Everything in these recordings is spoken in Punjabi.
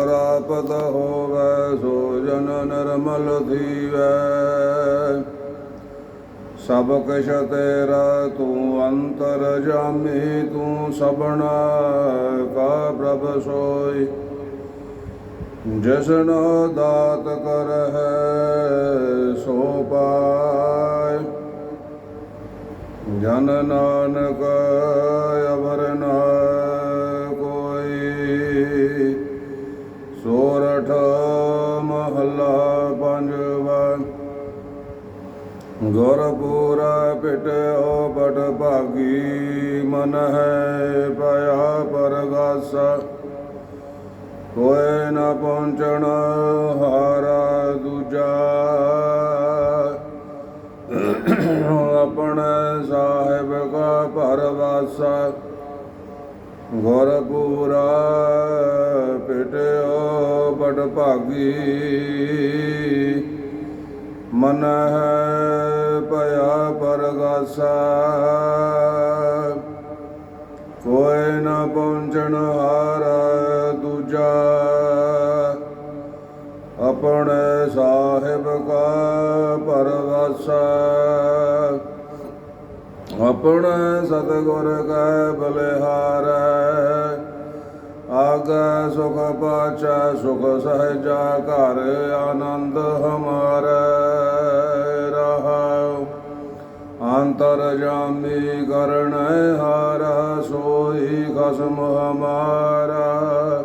ਪ੍ਰਾਪਤ ਹੋਵੇ, ਸੋ ਜਨ ਨਿਰਮਲ ਥੀਵੈ ਸਭ ਕਿਛ ਤੇਰਾ, ਤੂੰ ਅੰਤਰ ਜਾਮੀ, ਤੂੰ ਸਭਨਾ ਕਾ ਪ੍ਰਭ ਸੋਈ। ਜਸਨੋ ਦਾਤ ਕਰ ਹੈ ਸੋ ਪਾਇ। ਜਨ ਨਾਨਕ ਅਵਰ ਨ ਸੋਰਠ ਮਹੱਲਾ ਪੰਜਵਾ। ਗੁਰਪੂਰਾ ਪਿਟਿਓ ਬਟ ਭਾਗੀ, ਮਨ ਹੈ ਪਿਆ ਪਰਗਾਸਾ। ਕੋਇ ਨ ਪਹੁੰਚਣ ਹਾਰਾ ਦੂਜਾ। ਆਪਣੇ ਸਾਹਿਬ ਕਾ ਪਰਵਾਸਾ। ਗੁਰਪੂਰਾ ਪਿਟਿਓ ਬੜ ਭਾਗੀ। ਮਨ ਹੈ ਭਇਆ ਪਰਗਾਸਾ। ਕੋਈ ਨਾ ਪਹੁੰਚਣ ਹਾਰਾ ਦੂਜਾ। ਆਪਣੇ ਸਾਹਿਬ ਕਾ ਪਰਵਾਸਾ ਆਪਣੇ ਸਤਿਗੁਰ ਕੈ ਬਲਿਹਾਰ। ਆਗੈ ਸੁਖ ਪਾਚੈ ਸੁਖ ਸਹਿਜਾ ਘਰ ਆਨੰਦ ਹਮਾਰੈ ਰਹਾਉ। ਅੰਤਰ ਜਾਮੀ ਕਰਣ ਹਾਰਾ ਸੋਈ ਖਸਮ ਹਮਾਰਾ।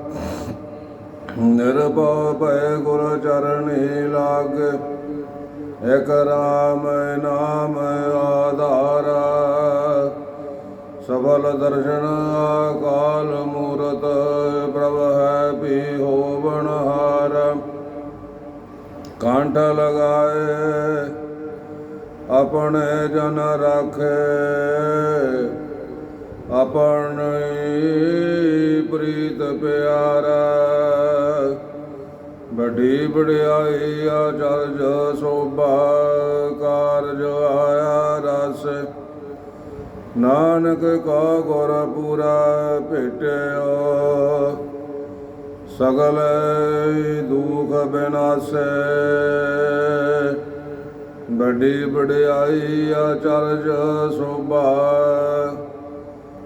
ਨਿਰਭਉ ਭੈ ਗੁਰ ਚਰਣੀ ਲਾਗ, ਇਕ ਰਾਮ ਨਾਮ ਆਧਾਰਾ। ਸਬਲ ਦਰਸ਼ਨ ਕਾਲ ਮੂਰਤ ਪ੍ਰਭ ਹੈ ਪੀ ਹੋਵਣ ਹਾਰ। ਕੰਠ ਲਗਾਏ, ਆਪਣੇ ਜਨ ਰੱਖੇ, ਆਪਣੀ ਪ੍ਰੀਤ ਪਿਆਰਾ। ਬੜੀ ਵਡਿਆਈ ਆਚਰਜ ਸੋਭਾ ਕਾਰਜ ਆਇਆ। ਨਾਨਕ ਕਾ ਗੁਰ ਪੂਰਾ ਭੇਟਿਓ, ਸਗਲ ਦੁਖ ਬਿਨਾਸੇ। ਵੱਡੀ ਵਡਿਆਈ ਆਚਰਜ ਸੋਭਾ,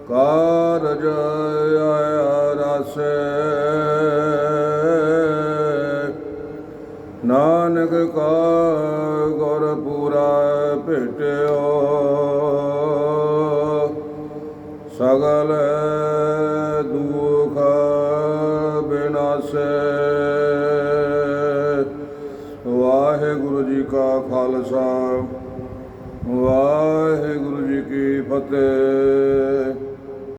ਕਾਰਜ ਆਇਆ ਰਸੇ। ਨਾਨਕ ਕਾ ਗੁਰ ਪੂਰਾ ਭੇਟਿਓ ਸਗਲ ਦੁਖ ਬਿਨਾਸੇ। ਵਾਹਿਗੁਰੂ ਜੀ ਕਾ ਖਾਲਸਾ ਵਾਹਿਗੁਰੂ ਜੀ ਕੀ ਫਤਿਹ।